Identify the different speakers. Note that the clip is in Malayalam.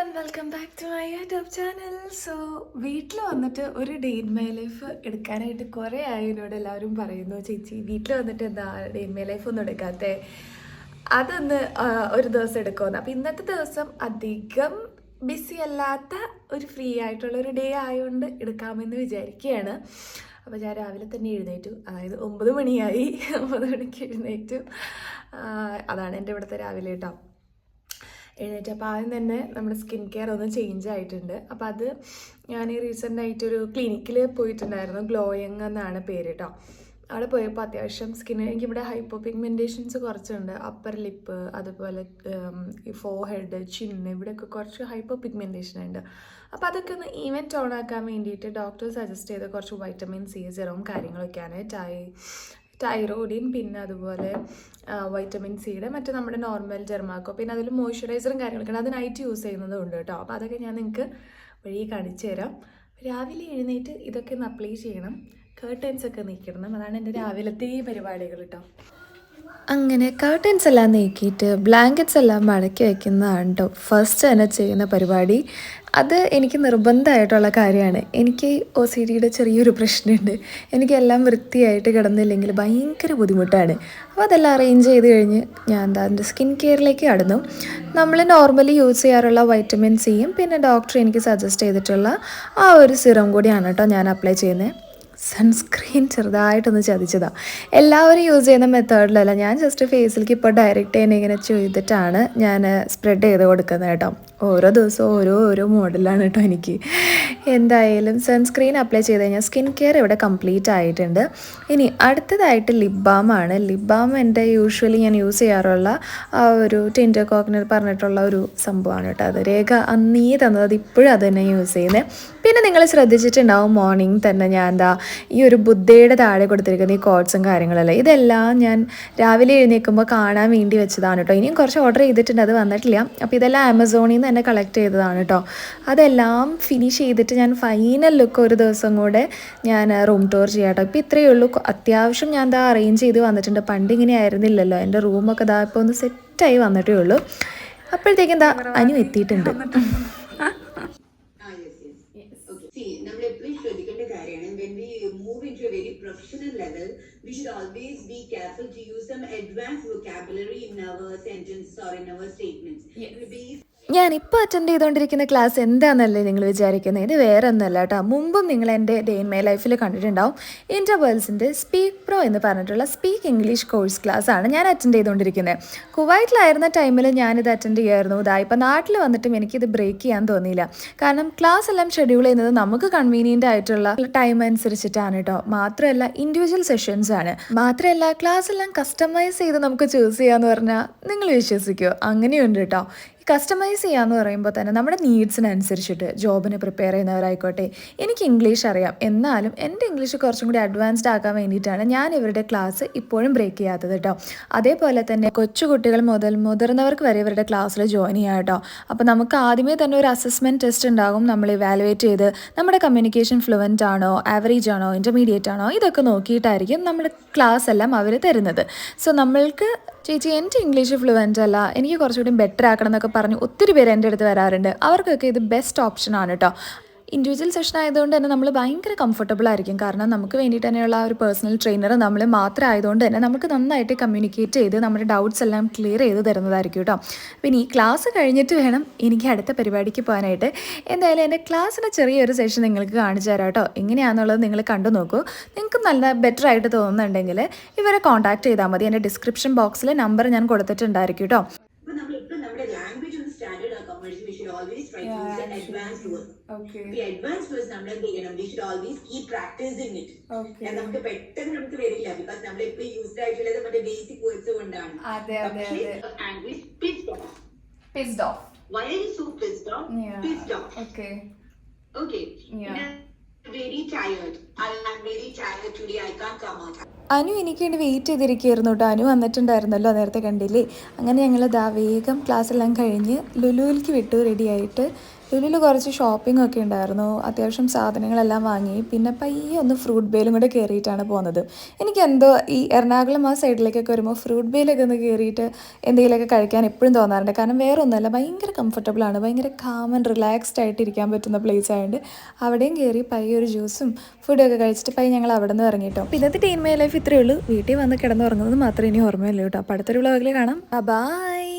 Speaker 1: And welcome back to my YouTube channel so വീട്ടിൽ വന്നിട്ട് ഒരു ഡേ ഇൻ മൈ ലൈഫ് എടുക്കാനായിട്ട് കുറേ ആയി എന്നോട് എല്ലാവരും പറയുന്നു. ചേച്ചി വീട്ടിൽ വന്നിട്ട് എന്താ ഡേ ഇൻ മൈ ലൈഫ് ഒന്നും എടുക്കാത്തേ? അതൊന്ന് ഒരു ദിവസം എടുക്കുമെന്ന് അപ്പോൾ ഇന്നത്തെ ദിവസം അധികം ബിസി അല്ലാത്ത ഒരു ഫ്രീ ആയിട്ടുള്ള ഒരു ഡേ ആയതുകൊണ്ട് എടുക്കാമെന്ന് വിചാരിക്കുകയാണ് അപ്പോൾ ഞാൻ രാവിലെ തന്നെ എഴുന്നേറ്റു. അതായത് ഒമ്പത് മണിയായി. ഒമ്പത് മണിക്ക് എഴുന്നേറ്റു. അതാണ് എന്റെ ഇവിടുത്തെ രാവിലെ കേട്ടോ എഴുന്നേറ്റ് അപ്പോൾ ആദ്യം തന്നെ നമ്മുടെ സ്കിൻ കെയർ ഒന്ന് ചേഞ്ച് ആയിട്ടുണ്ട്. അപ്പോൾ അത് ഞാൻ ഈ റീസെന്റ് ആയിട്ടൊരു ക്ലിനിക്കിൽ പോയിട്ടുണ്ടായിരുന്നു. ഗ്ലോയിങ് എന്നാണ് പേര് കേട്ടോ അവിടെ പോയപ്പോൾ അത്യാവശ്യം സ്കിന്ന് എനിക്ക് ഇവിടെ ഹൈപ്പോ പിഗ്മെന്റേഷൻസ് കുറച്ചുണ്ട്. അപ്പർ ലിപ്പ് അതുപോലെ ഈ ഫോ ഹെഡ് ചിന്ന് ഇവിടെയൊക്കെ കുറച്ച് ഹൈപ്പോ പിഗ്മെന്റേഷൻ ഉണ്ട്. അപ്പോൾ അതൊക്കെ ഒന്ന് ഈവൻ ടോൺ ആക്കാൻ വേണ്ടിയിട്ട് ഡോക്ടർ സജസ്റ്റ് ചെയ്ത കുറച്ച് വൈറ്റമിൻ സി സിറവും കാര്യങ്ങളൊക്കെയാണ് ടൈ ടൈറോഡിൻ പിന്നെ അതുപോലെ വൈറ്റമിൻ സിയുടെ മറ്റേ നമ്മുടെ നോർമൽ ജെർമാക്കോ പിന്നെ അതിൽ മോയ്സ്ചറൈസറും കാര്യങ്ങളൊക്കെ അത് നൈറ്റ് യൂസ് ചെയ്യുന്നതും ഉണ്ട് കേട്ടോ. അപ്പോൾ അതൊക്കെ ഞാൻ നിങ്ങൾക്ക് വഴി കാണിച്ചു തരാം. രാവിലെ എഴുന്നേറ്റ് ഇതൊക്കെ ഒന്ന് അപ്ലൈ ചെയ്യണം. കേർട്ടൻസ് ഒക്കെ നീക്കിടണം. അതാണ് എന്റെ രാവിലത്തെ പരിപാടികൾ കേട്ടോ. അങ്ങനെ കർട്ടൻസ് എല്ലാം നീക്കിയിട്ട് ബ്ലാങ്കറ്റ്സ് എല്ലാം മടക്കി വയ്ക്കുന്നതാണ് കേട്ടോ ഫസ്റ്റ് തന്നെ ചെയ്യുന്ന പരിപാടി. അത് എനിക്ക് നിർബന്ധമായിട്ടുള്ള കാര്യമാണ്. എനിക്ക് ഒ സി ഡിയുടെ ചെറിയൊരു പ്രശ്നമുണ്ട്. എനിക്കെല്ലാം വൃത്തിയായിട്ട് കിടന്നില്ലെങ്കിൽ ഭയങ്കര ബുദ്ധിമുട്ടാണ്. അപ്പോൾ അതെല്ലാം അറേഞ്ച് ചെയ്ത് കഴിഞ്ഞ് ഞാൻ എന്താ എന്റെ സ്കിൻ കെയറിലേക്ക് കടന്നു. നമ്മൾ നോർമലി യൂസ് ചെയ്യാറുള്ള വൈറ്റമിൻ സിയും പിന്നെ ഡോക്ടർ എനിക്ക് സജസ്റ്റ് ചെയ്തിട്ടുള്ള ആ ഒരു സിറം കൂടിയാണ് കേട്ടോ ഞാൻ അപ്ലൈ ചെയ്യുന്നത്. സൺസ്ക്രീൻ ചെറുതായിട്ടൊന്ന് ചതിച്ചതാണ് എല്ലാവരും യൂസ് ചെയ്യുന്ന മെത്തേഡിലല്ല ഞാൻ ജസ്റ്റ് ഫേസിലേക്ക് ഇപ്പോൾ ഡയറക്റ്റ് തന്നെ ഇങ്ങനെ ചെയ്തിട്ടാണ് ഞാൻ സ്പ്രെഡ് ചെയ്ത് കൊടുക്കുന്നത് കേട്ടോ. ഓരോ ദിവസവും ഓരോ ഓരോ മോഡലാണ് കേട്ടോ എനിക്ക്. എന്തായാലും സൺസ്ക്രീൻ അപ്ലൈ ചെയ്ത് കഴിഞ്ഞാൽ സ്കിൻ കെയർ ഇവിടെ കംപ്ലീറ്റ് ആയിട്ടുണ്ട്. ഇനി അടുത്തതായിട്ട് ലിപ് ബാമാണ് ലിപ് ബാം എന്റെ യൂഷ്വലി ഞാൻ യൂസ് ചെയ്യാറുള്ള ആ ഒരു ടിൻഡർ കോക്കനർ പറഞ്ഞിട്ടുള്ള ഒരു സംഭവമാണ് കേട്ടോ. അത് രേഖ അന്നീ തന്നത് അത് ഇപ്പോഴും അത് തന്നെ യൂസ് ചെയ്യുന്നത് പിന്നെ നിങ്ങൾ ശ്രദ്ധിച്ചിട്ടുണ്ടാവും മോർണിംഗ് തന്നെ ഞാൻ എന്താ ഈ ഒരു ബുദ്ധയുടെ താഴെ കൊടുത്തിരിക്കുന്ന ഈ കോഡ്സും കാര്യങ്ങളല്ലേ. ഇതെല്ലാം ഞാൻ രാവിലെ എഴുന്നേൽക്കുമ്പോൾ കാണാൻ വേണ്ടി വെച്ചതാണ് കേട്ടോ ഇനിയും കുറച്ച് ഓർഡർ ചെയ്തിട്ടുണ്ട് അത് വന്നിട്ടില്ല. അപ്പോൾ ഇതെല്ലാം ആമസോണിൽ നിന്ന് തന്നെ കളക്ട് ചെയ്തതാണ് കേട്ടോ അതെല്ലാം ഫിനിഷ് ചെയ്തിട്ട് ഞാൻ ഫൈനൽ ലുക്ക് ഒരു ദിവസം കൂടെ ഞാൻ റൂം ടൂർ ചെയ്യാം കേട്ടോ ഇപ്പോൾ ഇത്രയേ ഉള്ളൂ. അത്യാവശ്യം ഞാൻ എന്താ അറേഞ്ച് ചെയ്ത് വന്നിട്ടുണ്ട്. പണ്ട് ഇങ്ങനെ ആയിരുന്നില്ലല്ലോ. എന്റെ റൂമൊക്കെ ഇതാ ഇപ്പോൾ ഒന്ന് സെറ്റായി വന്നിട്ടേ ഉള്ളൂ. അപ്പോഴത്തേക്കും എന്താ അനു എത്തിയിട്ടുണ്ട്.
Speaker 2: When we move into a very professional level, we should always be careful to use some advanced vocabulary in our sentences or in our statements. Be
Speaker 1: ഞാൻ ഇപ്പോൾ അറ്റൻഡ് ചെയ്തുകൊണ്ടിരിക്കുന്ന ക്ലാസ് എന്താണെന്നല്ലേ നിങ്ങൾ വിചാരിക്കുന്നത് ഇത് വേറെ ഒന്നല്ല കേട്ടോ. മുമ്പും നിങ്ങൾ എന്റെ ഡേ ഇൻ മൈ ലൈഫിൽ കണ്ടിട്ടുണ്ടാവും. ഇന്റർവേൾസിന്റെ സ്പീക്ക് പ്രോ എന്ന് പറഞ്ഞിട്ടുള്ള സ്പീക്ക് ഇംഗ്ലീഷ് കോഴ്സ് ക്ലാസ് ആണ് ഞാൻ അറ്റൻഡ് ചെയ്തുകൊണ്ടിരിക്കുന്നത് കുവൈറ്റിലായിരുന്ന ടൈമിൽ ഞാനിത് അറ്റൻഡ് ചെയ്യായിരുന്നു. ഇതാ ഇപ്പം നാട്ടിൽ വന്നിട്ടും എനിക്കിത് ബ്രേക്ക് ചെയ്യാൻ തോന്നിയില്ല. കാരണം ക്ലാസ് എല്ലാം ഷെഡ്യൂൾ ചെയ്യുന്നത് നമുക്ക് കൺവീനിയന്റ് ആയിട്ടുള്ള ടൈം അനുസരിച്ചിട്ടാണ് കേട്ടോ. മാത്രമല്ല ഇൻഡിവിജ്വൽ സെഷൻസ് ആണ്. മാത്രമല്ല ക്ലാസ് എല്ലാം കസ്റ്റമൈസ് ചെയ്ത് നമുക്ക് ചൂസ് ചെയ്യാന്ന് പറഞ്ഞാൽ നിങ്ങൾ വിശ്വസിക്കുമോ അങ്ങനെയുണ്ട് കേട്ടോ. കസ്റ്റമൈസ് ചെയ്യാന്ന് പറയുമ്പോൾ തന്നെ നമ്മുടെ നീഡ്സിനനുസരിച്ചിട്ട് ജോബിന് പ്രിപ്പയർ ചെയ്യുന്നവരായിക്കോട്ടെ എനിക്ക് ഇംഗ്ലീഷ് അറിയാം. എന്നാലും എന്റെ ഇംഗ്ലീഷ് കുറച്ചും കൂടി അഡ്വാൻസ്ഡ് ആക്കാൻ വേണ്ടിയിട്ടാണ് ഞാൻ ഇവരുടെ ക്ലാസ് ഇപ്പോഴും ബ്രേക്ക് ചെയ്യാത്തത് കേട്ടോ അതേപോലെ തന്നെ കൊച്ചുകുട്ടികൾ മുതൽ മുതിർന്നവർക്ക് വരെ ഇവരുടെ ക്ലാസ്സിൽ ജോയിൻ ചെയ്യാം കേട്ടോ അപ്പോൾ നമുക്ക് ആദ്യമേ തന്നെ ഒരു അസസ്മെന്റ് ടെസ്റ്റ് ഉണ്ടാകും. നമ്മൾ ഇവാലുവേറ്റ് ചെയ്ത് നമ്മുടെ കമ്മ്യൂണിക്കേഷൻ ഫ്ലുവന്റ് ആണോ ആവറേജ് ആണോ ഇന്റർമീഡിയറ്റ് ആണോ ഇതൊക്കെ നോക്കിയിട്ടായിരിക്കും നമ്മുടെ ക്ലാസ് എല്ലാം അവർ തരുന്നത്. സോ നമ്മൾക്ക് ചേച്ചി എന്റെ ഇംഗ്ലീഷ് ഫ്ലുവന്റ് അല്ല. എനിക്ക് കുറച്ചുകൂടി ബെറ്റർ ആക്കണം എന്നൊക്കെ പറഞ്ഞ് ഒത്തിരി പേര് എന്റെ അടുത്ത് വരാറുണ്ട്. അവർക്കൊക്കെ ഇത് ബെസ്റ്റ് ഓപ്ഷനാണ് കേട്ടോ ഇൻഡിവിജ്വൽ സെഷൻ ആയതുകൊണ്ട് തന്നെ നമ്മൾ ഭയങ്കര കംഫർട്ടബിൾ ആയിരിക്കും. കാരണം നമുക്ക് വേണ്ടിയിട്ട് തന്നെയുള്ള ഒരു പേഴ്സണൽ ട്രെയിനർ നമ്മൾ മാത്രം ആയതുകൊണ്ട് തന്നെ നമുക്ക് നന്നായിട്ട് കമ്മ്യൂണിക്കേറ്റ് ചെയ്ത് നമ്മുടെ ഡൗട്ട്സ് എല്ലാം ക്ലിയർ ചെയ്ത് തരുന്നതായിരിക്കും കേട്ടോ പിന്നെ ഈ ക്ലാസ് കഴിഞ്ഞിട്ട് വേണം എനിക്ക് അടുത്ത പരിപാടിക്ക് പോകാനായിട്ട്. എന്തായാലും എന്റെ ക്ലാസ്സിന്റെ ചെറിയൊരു സെഷൻ നിങ്ങൾക്ക് കാണിച്ചു തരാം കേട്ടോ എങ്ങനെയാണെന്നുള്ളത് നിങ്ങൾ കണ്ടു നോക്കൂ. നിങ്ങൾക്ക് നല്ല ബെറ്റർ ആയിട്ട് തോന്നുന്നുണ്ടെങ്കിൽ ഇവരെ കോൺടാക്ട് ചെയ്താൽ മതി. എന്റെ ഡിസ്ക്രിപ്ഷൻ ബോക്സിൽ നമ്പർ ഞാൻ കൊടുത്തിട്ടുണ്ടായിരിക്കും കേട്ടോ
Speaker 2: നമ്മുടെ നമുക്ക് പെട്ടെന്ന് നമുക്ക് വരില്ല. ബിക്കോസ് നമ്മൾ ഇപ്പൊ യൂസ്ഡ് ആയിട്ടുള്ളത് മറ്റേ ബേസിക് വേർഡ്സ് കൊണ്ടാണ്. pissed off.
Speaker 1: Off
Speaker 2: Why are you so pissed off? Pissed off.
Speaker 1: Okay
Speaker 2: Okay.
Speaker 1: Yeah.
Speaker 2: I'm very tired.
Speaker 1: Anu എനിക്ക് വേണ്ടി വെയിറ്റ് ചെയ്തിരിക്കുകയായിരുന്നു കേട്ടോ അനു വന്നിട്ടുണ്ടായിരുന്നല്ലോ നേരത്തെ കണ്ടില്ലേ? അങ്ങനെ ഞങ്ങൾ ദാ വേഗം ക്ലാസ്സെല്ലാം കഴിഞ്ഞ് ലുലുവിലേക്ക് വിട്ടു റെഡിയായിട്ട് ലുലുവിൽ കുറച്ച് ഷോപ്പിംഗ് ഒക്കെ ഉണ്ടായിരുന്നു. അത്യാവശ്യം സാധനങ്ങളെല്ലാം വാങ്ങി. പിന്നെ പയ്യെ ഒന്ന് ഫ്രൂട്ട് ബേലും കൂടെ കയറിയിട്ടാണ് പോകുന്നത് എനിക്ക് എന്തോ ഈ എറണാകുളം ആ സൈഡിലേക്കൊക്കെ വരുമ്പോൾ ഫ്രൂട്ട് ബേലൊക്കെ ഒന്ന് കയറിയിട്ട് എന്തെങ്കിലുമൊക്കെ കഴിക്കാൻ എപ്പോഴും തോന്നാറുണ്ട്. കാരണം വേറെ ഒന്നുമല്ല ഭയങ്കര കംഫർട്ടബിളാണ് ഭയങ്കര കാം ആൻഡ് റിലാക്സ്ഡ് ആയിട്ട് ഇരിക്കാൻ പറ്റുന്ന പ്ലേസ് ആയതുകൊണ്ട് അവിടെയും കയറി പയ്യെ ഒരു ജ്യൂസും ഫുഡൊക്കെ കഴിച്ചിട്ട് പൈ ഞങ്ങൾ അവിടെ നിന്ന് ഇറങ്ങിട്ടോ. അപ്പോൾ ഇന്നത്തെ ടീം മൈ ലൈഫ് ഇത്രയേ ഉള്ളൂ. വീട്ടിൽ വന്ന് കിടന്നുറങ്ങുന്നത് മാത്രമേ ഇനി ഓർമ്മയുള്ളൂ കേട്ടോ. അപ്പോൾ അടുത്തൊരു വ്ളോഗിൽ കാണാം. ബൈ